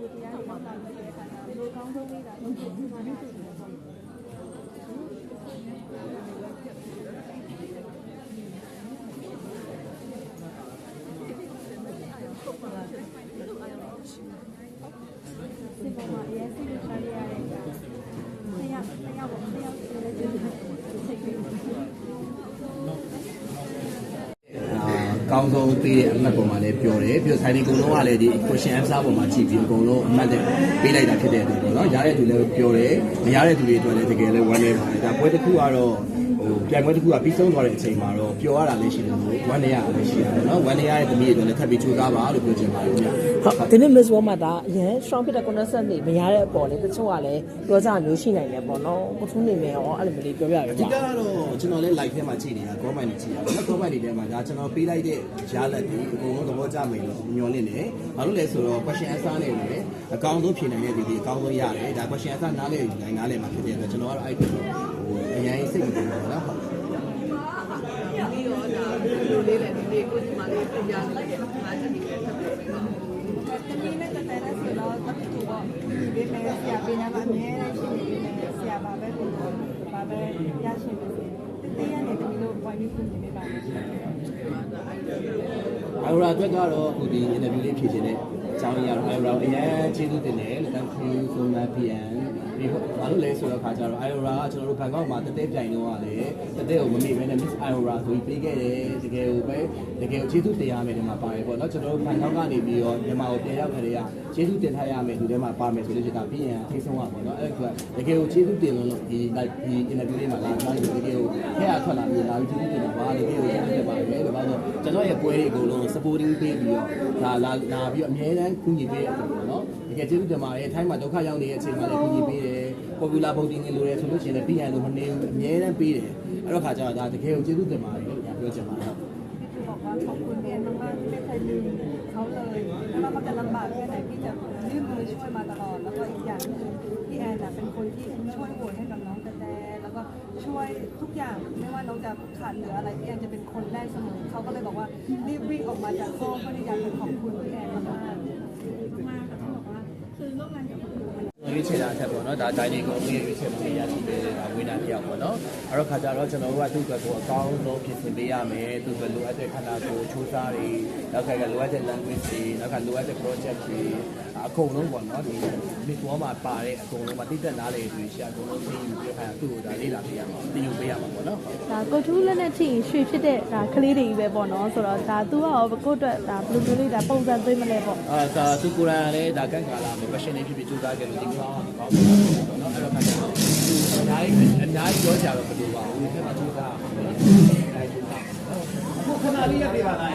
ကိုတရားရုံးမှာလုပ်တဲ့အခါကျတော့လိုကောင်းဆုံးလေးတာလုပ်ဖို့ဒီမှာနေတူတယ်ပေါ့ ဒီပေါ်မှာအရင်စိတ်ချရရတဲ့ကဆရာဆရာပေါ့ဆရာဆိုလည်းဒီစိတ်ကြီး အာ ကောင်းဆုံးပေးတဲ့အမှတ်ပုံမှာလည်းပြောတယ်ပြီးတော့ဆိုင်ဒီအကုန်လုံးကလည်းဒီ question answer ပုံမှာကြည့်ပြီးအကုန်လုံးအမှတ်နဲ့ပေးလိုက်တာဖြစ်တဲ့အတွက်ပေါ့နော်ရတဲ့သူလည်းပြောတယ်မရတဲ့သူတွေအတွက်လည်းတကယ်လည်းဝမ်းနေပါတယ်ဒါပွဲတစ်ခုကတော့ ဟိုပြိုင်ပွဲတစ်ခုကပြီးဆုံးသွားတဲ့အချိန်မှာတော့ပျော်ရတာလည်းရှိတယ်လို့ဝမ်းနေရတာလည်းရှိတယ်ပေါ့နော်ဝမ်းနေရတဲ့သမီးတွေအတွက်လည်းထပ်ပြီးကြိုးစားပါလို့ပြောချင်ပါတယ်ခင်ဗျဟုတ်ဒီနေ့ Miss World မှာဒါအရင် strong fit တဲ့ concept တွေမရတဲ့အပေါ်လေတချို့ကလည်းပြောကြမျိုးရှိနိုင်တယ်ပေါ့နော်ကိုထုံးနေမယ်ရောအဲ့လိုမျိုးလေးပြောပြရအကြဓိကတော့ကျွန်တော်လည်း live ထဲမှာကြည့်နေတာ comment တွေကြည့်ရအောင် comment တွေထဲမှာဒါကျွန်တော်ပေးလိုက်တဲ့ရလက်တွေအကုန်လုံးသဘောကျမယ်လို့ညွှန်နေတယ်။ဘာလို့လဲဆိုတော့ question answer နဲ့လည်းအကောင်းဆုံးဖြေနိုင်တဲ့ဒီဒီအကောင်းဆုံးရတယ်။ဒါ question answer နားလည်နိုင်နားလည်မှာဖြစ်တဲ့အတွက်ကျွန်တော်ကတော့အဲ့ဒီဟိုအရင် စိတ်မပူပါဘူးနော်ဟုတ်ပြီးတော့ဒါလိုလေးလည်းဒီနေ့ကိုဒီမှာလေးပြပြလိုက်တယ်။အားချက်တွေလည်းဆက်ပြီးပါတမီးနဲ့တတဲနဲ့ဆိုတော့တပီတူပေါ့ဒီမဲ့ဆရာပေးနေမှာအများကြီးရှိနေတယ်ဆရာပါပဲကိုပါပဲရရှိနေတယ်တတိယနဲ့တမီးတို့ပွိုင်းပြီးပြင်နေပါမယ်။အိုရာအတွက်ကတော့အခုဒီ interview လေးဖြေချင်တဲ့ အကြောင်းအရာတော့အိုရာအရင်ကျေးဇူးတင်တယ်။ thank you so much PM ဒီဘာလို့လဲဆိုတော့ခါကျတော့ IORA ကကျွန်တော်တို့ဘန်ကောက်မှာတတဲပြိုင်တော့ကလည်းတတဲကိုမမေ့ဘဲနဲ့ Miss IORA ဆိုပြီးပေးခဲ့တယ်တကယ်ကိုပဲတကယ်ကိုကျေးဇူးတင်ရမယ်ဒီမှာပါတယ်ပေါ့နော်ကျွန်တော်တို့ဘန်ကောက်ကနေပြီးတော့မြန်မာကိုပြန်ရောက်ခဲ့တဲ့ကကျေးဇူးတင်ထားရမယ်ဒီထဲမှာပါမယ်ဆိုလို့ရှိရင်ဒါပြီးရင်ထိဆုံးရပါတော့အဲ့ဒါကတကယ်ကိုကျေးဇူးတင်လို့လို့ဒီ like ဒီ interview လေးမှာလာလာပြီးတကယ်ကိုဖက်ရထွက်လာပြီးလာပြီးကျေးဇူးတင်တာပါတကယ်ကိုကျေးဇူးတင်ပါတယ်လို့ပြောတော့ကျွန်တော်ရဲ့ပွဲတွေအကုန်လုံး supporting ပေးပြီးတော့ဒါလာလာပြီးတော့အများတန်းကူညီပေးတဲ့အတွက်ပေါ့နော်တကယ်ကျေးဇူးတင်ပါတယ်ထိုင်းမှာဒုက္ခရောက်နေတဲ့အချိန်မှာလည်းကူညီပေးတယ် popular voting တွေလိုတယ်ဆိုလို့ရှိရင်လည်းပြီးရင်လို့မနေဘူးအများတန်းပေးတယ်အဲ့တော့ခါကျတော့ဒါတကယ်ကိုကျေးဇူးတင်ပါတယ်လို့ပြောချင်ပါတယ် พี่บอกว่าขอบคุณเนี่ยมากๆที่ไม่เคยลืมเขาเลยไม่ว่าเขาจะลำบากแค่ไหนพี่จะยื่นมือช่วยมาตลอด แล้วก็อีกอย่างหนึงพี่แอนน่ะเป็นคนที่ช่วยโหวตให้กับน้องกระแต แล้วก็ช่วยทุกอย่างไม่ว่าน้องจะขาดเหลืออะไรพี่แอนจะเป็นคนแรกเสมอเขาก็เลยบอกว่ารีบวิ่งออกมาจากห้องเพื่อที่อยากจะขอบคุณพี่แอนมากๆ มากค่ะต้องบอกว่าคือร่วมงานกับคุณ ရွေးချယ်တာထက်ပေါ့နော်ဒါတိုင်းလေးကိုအရေးရွေးချယ်မှုရရှိတယ်ဒါဝိနာတယောက်ပေါ့နော်အဲ့တော့ခါကြတော့ကျွန်တော်တို့ကသူ့အတွက်ကိုအကောင်းဆုံးပြင်ဆင်ပေးရမယ်သူ့အတွက်လိုအပ်တဲ့ခန္ဓာကိုယ်ချိုးစားတွေ နောက်ကလိုအပ်တဲ့ language တွေနောက်ကလိုအပ်တဲ့ project တွေအကုန်လုံးပေါ့နော်ဒီ mix ဝမှာပါတဲ့အကုန်လုံးမှာတိတက်နားလေတွေရှာအကုန်လုံးသိယူပြီးခါသူ့ကိုဒါလေးလာပေးရမှာသိယူပေးရမှာပေါ့နော်ဒါကိုထူးလက်နဲ့ထိရင်ရွှေဖြစ်တဲ့ဒါကလေးတွေကြီးပဲပေါ့နော်ဆိုတော့ဒါသူကရောကိုယ့်အတွက်ဒါဘယ်လိုမျိုးလေးဒါပုံစံသွင်းမလဲပေါ့အာဒါသူကိုယ်တိုင်ကလည်းဒါကန့်ကာလာမယ် passion လေးဖြစ်ဖြစ်ကြိုးစားကြလို့ဒီကောင်းအောင်ကောင်းတယ်ပေါ့နော်အဲ့တော့ခါကျတော့အများကြီးအများကြီးပြောကြတော့မလိုပါဘူးဒီမှာကြိုးစားအောင်အဲ့ဒါကြိုးစားအခုခဏလေးရပြပါလား